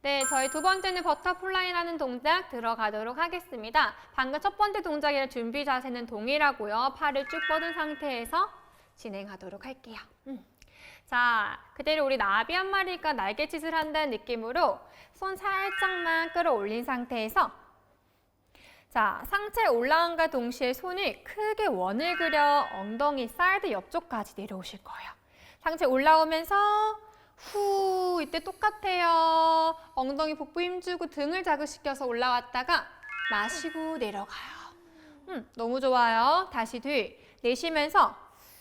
네, 저희 두 번째는 버터플라이라는 동작 들어가도록 하겠습니다. 방금 첫 번째 동작이랑 준비 자세는 동일하고요. 팔을 쭉 뻗은 상태에서 진행하도록 할게요. 음. 자, 그대로 우리 나비 한 마리가 날개짓을 한다는 느낌으로 손 살짝만 끌어올린 상태에서 자, 상체 올라간과 동시에 손을 크게 원을 그려 엉덩이 사이드 옆쪽까지 내려오실 거예요. 상체 올라오면서 후 이때 똑같아요. 엉덩이 복부 힘주고 등을 자극시켜서 올라왔다가 마시고 내려가요. 음, 너무 좋아요. 다시 뒤 내쉬면서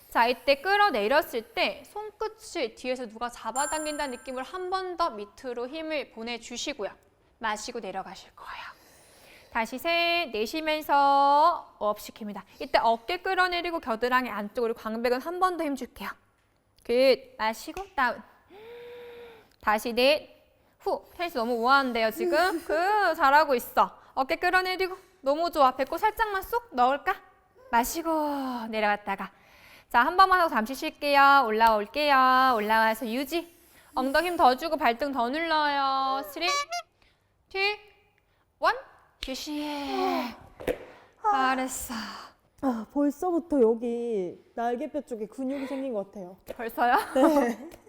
자 이때 끌어내렸을 때 손끝을 뒤에서 누가 잡아당긴다는 느낌으로 한번 더 밑으로 힘을 보내주시고요. 마시고 내려가실 거예요. 다시 셋 내쉬면서 업 시킵니다. 이때 어깨 끌어내리고 겨드랑이 안쪽으로 광배근 한 번 더 힘줄게요. 굿 마시고 다운 다시 넷 후. 헬스 너무 우아한데요 지금? 그 잘하고 있어. 어깨 끌어내리고 너무 좋아. 배꼽 살짝만 쏙 넣을까? 마시고 내려갔다가 자 한 번만 하고 잠시 쉴게요. 올라올게요. 올라와서 유지. 엉덩이 힘 더 주고 발등 더 눌러요. 3, 2, 1 휴식. 잘했어. 아, 벌써부터 여기 날개뼈 쪽에 근육이 생긴 것 같아요. 벌써요?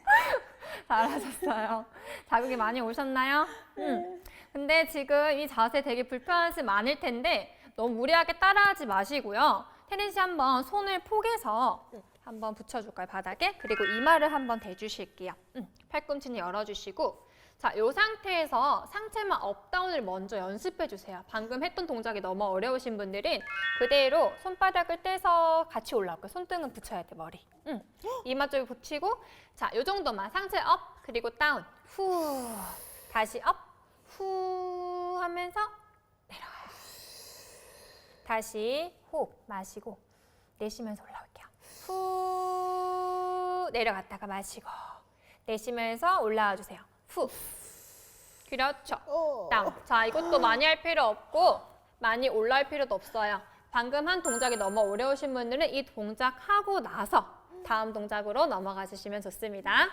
잘하셨어요. 자극이 많이 오셨나요? 음. 근데 지금 이 자세 되게 불편하시 많을 텐데 너무 무리하게 따라하지 마시고요. 태린 씨 한번 손을 포개서 한번 붙여줄까요, 바닥에? 그리고 이마를 한번 대주실게요. 음, 팔꿈치는 열어주시고 자, 이 상태에서 상체만 업다운을 먼저 연습해 주세요. 방금 했던 동작이 너무 어려우신 분들은 그대로 손바닥을 떼서 같이 올라올 거예요. 손등은 붙여야 돼, 머리. 음. 이마 쪽에 붙이고 자, 요 정도만 상체 업 그리고 다운. 후. 다시 업. 후 하면서 내려와요. 다시 호흡 마시고 내쉬면서 올라올게요. 후 내려갔다가 마시고 내쉬면서 올라와 주세요. 후. 그렇죠. 다운. 자, 이것도 많이 할 필요 없고 많이 올라올 필요도 없어요. 방금 한 동작이 너무 어려우신 분들은 이 동작 하고 나서 다음 동작으로 넘어가 주시면 좋습니다.